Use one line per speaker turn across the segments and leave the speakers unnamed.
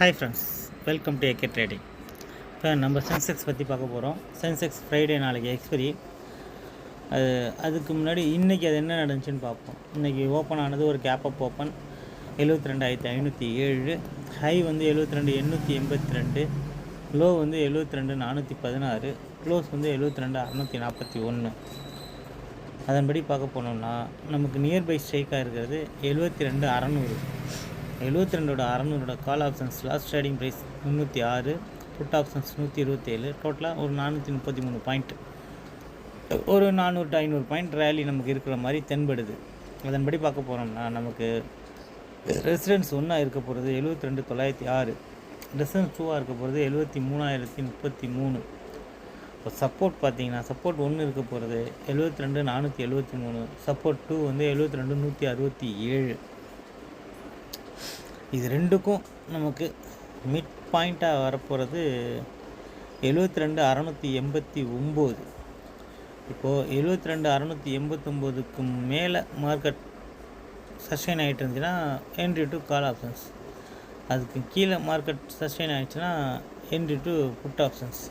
Hi friends welcome to AK trading இப்போ நம்ம Sensex பற்றி பார்க்க போகிறோம் சென்செக்ஸ் ஃப்ரைடே நாளைக்கு எக்ஸ்பரி அது அதுக்கு முன்னாடி இன்றைக்கி அது என்ன நடந்துச்சுன்னு பார்ப்போம். இன்றைக்கி ஓப்பன் ஆனது ஒரு கேப் அப் ஓப்பன் எழுபத்தி ரெண்டாயிரத்தி ஐநூற்றி ஏழு. ஹை வந்து எழுபத்தி ரெண்டு எண்ணூற்றி எண்பத்தி ரெண்டு. லோ வந்து எழுபத்தி ரெண்டு நானூற்றி பதினாறு. க்ளோஸ் வந்து எழுபத்தி ரெண்டு அறநூற்றி நாற்பத்தி ஒன்று. அதன்படி பார்க்க போனோம்னா நமக்கு நியர்பை ஸ்ட்ரைக்காக இருக்கிறது எழுபத்தி ரெண்டு அறநூறு. எழுபத்தி ரெண்டோட அறநூறோட call options last trading price முந்நூற்றி ஆறு புட் ஆப்ஷன்ஸ் நூற்றி இருபத்தேழு டோட்டலாக ஒரு நானூற்றி முப்பத்தி மூணு பாயிண்ட் ஒரு நானூறு டு ஐநூறு பாயிண்ட் ரேலி நமக்கு இருக்கிற மாதிரி தென்படுது. அதன்படி பார்க்க போகிறோம்னா நமக்கு ரெசிடென்ஸ் ஒன்றா இருக்க போகிறது எழுபத்தி ரெண்டு தொள்ளாயிரத்தி ஆறு ரெசிடென்ஸ் டூவாக இருக்க போகிறது எழுபத்தி மூணாயிரத்தி முப்பத்தி மூணு இப்போ சப்போர்ட் பார்த்தீங்கன்னா சப்போர்ட் ஒன்று இருக்க போகிறது எழுபத்தி ரெண்டு நானூற்றி எழுபத்தி மூணு சப்போர்ட் டூ வந்து எழுபத்தி ரெண்டு நூற்றி அறுபத்தி ஏழு இது ரெண்டுக்கும் நமக்கு மிட் பாயிண்ட்டாக வரப்போகிறது எழுபத்தி ரெண்டு அறநூற்றி எண்பத்தி ஒம்பது. இப்போது எழுபத்தி ரெண்டு அறநூற்றி எண்பத்தொம்போதுக்கு மேலே மார்க்கெட் சஸ்டெயின் ஆகிட்டு இருந்துச்சுன்னா என்ட்ரி டு கால் ஆப்ஷன்ஸ் அதுக்கு கீழே மார்க்கெட் சஸ்டெயின் ஆகிடுச்சுன்னா என்ட்ரி டு புட் ஆப்ஷன்ஸ்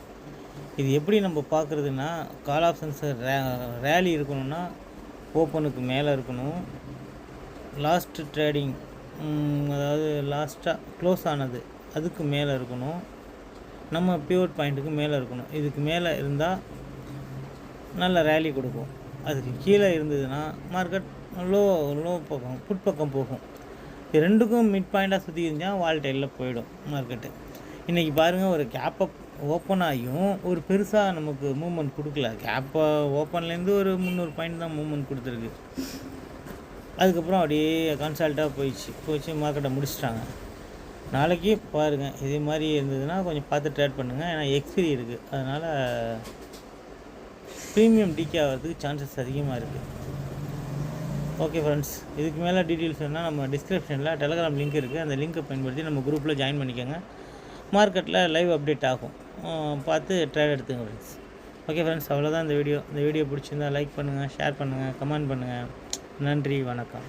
இது எப்படி நம்ம பார்க்குறதுன்னா கால் ஆப்ஷன்ஸ் ரே ரேலி இருக்கணும்னா ஓப்பனுக்கு மேலே இருக்கணும். லாஸ்ட் ட்ரேடிங் அதாவது லாஸ்ட்டாக க்ளோஸ் ஆனது. அதுக்கு மேலே இருக்கணும். நம்ம பியூர் பாயிண்ட்டுக்கு மேலே இருக்கணும். இதுக்கு மேலே இருந்தால் நல்ல ரேலி கொடுக்கும். அதுக்கு கீழே இருந்ததுன்னா மார்க்கெட் லோ லோ பக்கம் புட் பக்கம் போகும். இது ரெண்டுக்கும் மிட் பாயிண்ட்டாக சுற்றி இருந்தால் வால்டைலில் போயிடும் மார்க்கெட்டு இன்றைக்கி பாருங்கள் ஒரு கேப் அப் ஓப்பன் ஆகியும் ஒரு பெருசாக நமக்கு மூமெண்ட் கொடுக்கல. கேப்பை ஓப்பன்லேருந்து ஒரு முந்நூறு பாயிண்ட் தான் மூமெண்ட் கொடுத்துருக்கு. அதுக்கப்புறம் அப்படியே கன்சல்ட்டாக போயிடுச்சு. போயிடுச்சு மார்க்கெட்டை முடிச்சிட்டாங்க. நாளைக்கு பாருங்கள் இதே மாதிரி இருந்ததுன்னா கொஞ்சம் பார்த்து ட்ரேட் பண்ணுங்கள் ஏன்னா எக்ஸ்பிரி இருக்குது அதனால் ப்ரீமியம் டிகே ஆகிறதுக்கு சான்சஸ் அதிகமாக இருக்குது ஓகே ஃப்ரெண்ட்ஸ் இதுக்கு மேலே டீட்டெயில்ஸ் வேணால் நம்ம டிஸ்கிரிப்ஷனில் டெலகிராம் லிங்க் இருக்குது அந்த லிங்க்கை பயன்படுத்தி நம்ம குரூப்பில் ஜாயின் பண்ணிக்கோங்க. மார்க்கெட்டில் லைவ் அப்டேட் ஆகும். பார்த்து ட்ரேட் எடுத்துங்க ஃப்ரெண்ட்ஸ் ஓகே ஃப்ரெண்ட்ஸ் அவ்வளோதான் இந்த வீடியோ இந்த வீடியோ பிடிச்சிருந்தா லைக் பண்ணுங்கள் ஷேர் பண்ணுங்கள் கமெண்ட் பண்ணுங்கள் நன்றி வணக்கம்.